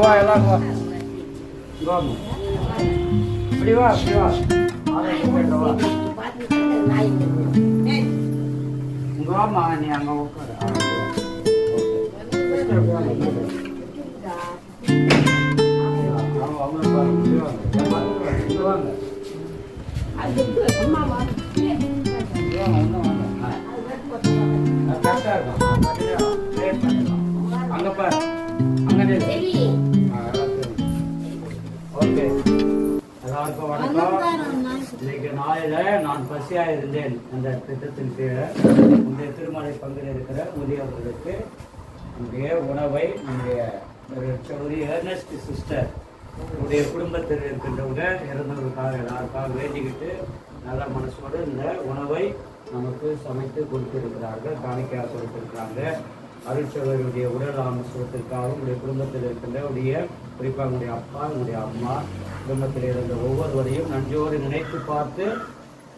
வா எல்லாம் வா. இங்க இப்படி வா இப்படி வா. நீ உட்காரு. அங்க பாரு. அங்க நில்லு. ஆ, எல்லாத்தையும். ஓகே எல்லாருக்கும் வணக்கம் இன்னைக்கு நாளில நான் பசியாக இருந்தேன் அந்த திட்டத்தின் கீழே முந்தைய திருமலை பங்கில் இருக்கிற முதியவர்களுக்கு நம்முடைய உணவை நம்முடைய ஒரு சௌரி ஏர்னஸ்ட் சிஸ்டர் உடைய குடும்பத்தில் இருக்கின்றவங்க இறந்தவர்களுக்காக எல்லாருக்காக வேண்டிக்கிட்டு நல்ல மனசோடு இந்த உணவை நமக்கு சமைத்து கொடுத்திருக்கிறார்கள் காணிக்கையாக கொடுத்திருக்கிறாங்க அருட்சவருடைய உடல் ஆமசுகத்திற்காகவும் உடைய குடும்பத்தில் இருக்கின்ற உடைய குறிப்பாக உங்களுடைய அப்பா உங்களுடைய அம்மா குடும்பத்தில் இருந்த ஒவ்வொருவரையும் நன்றியோடு நினைத்து பார்த்து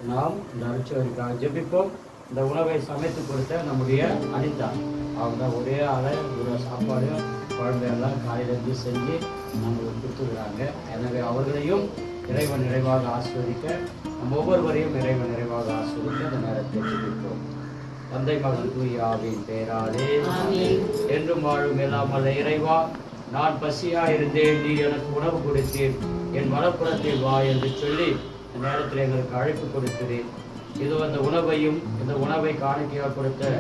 நாம் இந்த அருட்சவருக்காக ஜெபிப்போம். இந்த உணவை சமைத்து கொடுத்த நம்முடைய அனிதா. அவங்க ஒரே ஆளை ஒரு சாப்பாடு குழந்தையெல்லாம் காலையிலேருந்து செஞ்சு நம்மளுக்கு கொடுத்துக்கிறாங்க எனவே அவர்களையும் இறைவன் நிறைவாக ஆஸ்வதிக்க நம்ம ஒவ்வொருவரையும் இறைவன் நிறைவாக ஆஸ்வதிக்க இந்த நேரத்தை தந்தை மகன் தூய் ஆவியின் பெயராலே என்றும் வாழும் எல்லாம் அல்ல இறைவா. நான் பசியா இருந்தேன் நீ எனக்கு உணவு கொடுத்தீர். என் வலப்புறத்தில் வா என்று சொல்லி இந்த நேரத்தில் எங்களுக்கு அழைப்பு கொடுக்கிறேன் இது அந்த உணவையும் இந்த உணவை காணிக்கையாக கொடுத்த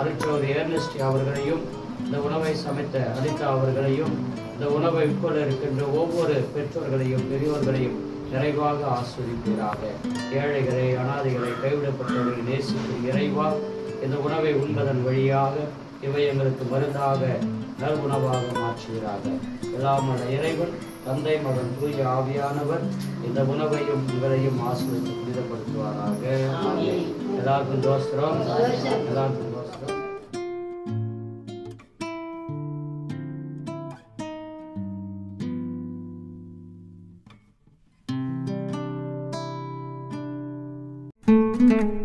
அருட்சோர் ஏர்னஸ்டி அவர்களையும் இந்த உணவை சமைத்த அனிதா அவர்களையும் இந்த உணவை உட்கொள்ள இருக்கின்ற ஒவ்வொரு பெற்றோர்களையும் பெரியோர்களையும் நிறைவாக ஆஸ்வதிப்பீராக. ஏழைகளை அனாதைகளை கைவிடப்பட்டவர்களை நேசிக்கும் இறைவா. இந்த உணவை உண்பதன் வழியாக இவை எங்களுக்கு மருந்தாக நல் உணவாக மாற்றுகிறாங்க எல்லாம் வல்ல இறைவன் தந்தை மகன் தூய ஆவியானவர் இந்த உணவையும் உங்களையும் ஆசிரியத்து புனிதப்படுத்துவாராக. எல்லாருக்கும் தோஸ்திரம் எல்லாருக்கும் தோஸ்திரம் Thank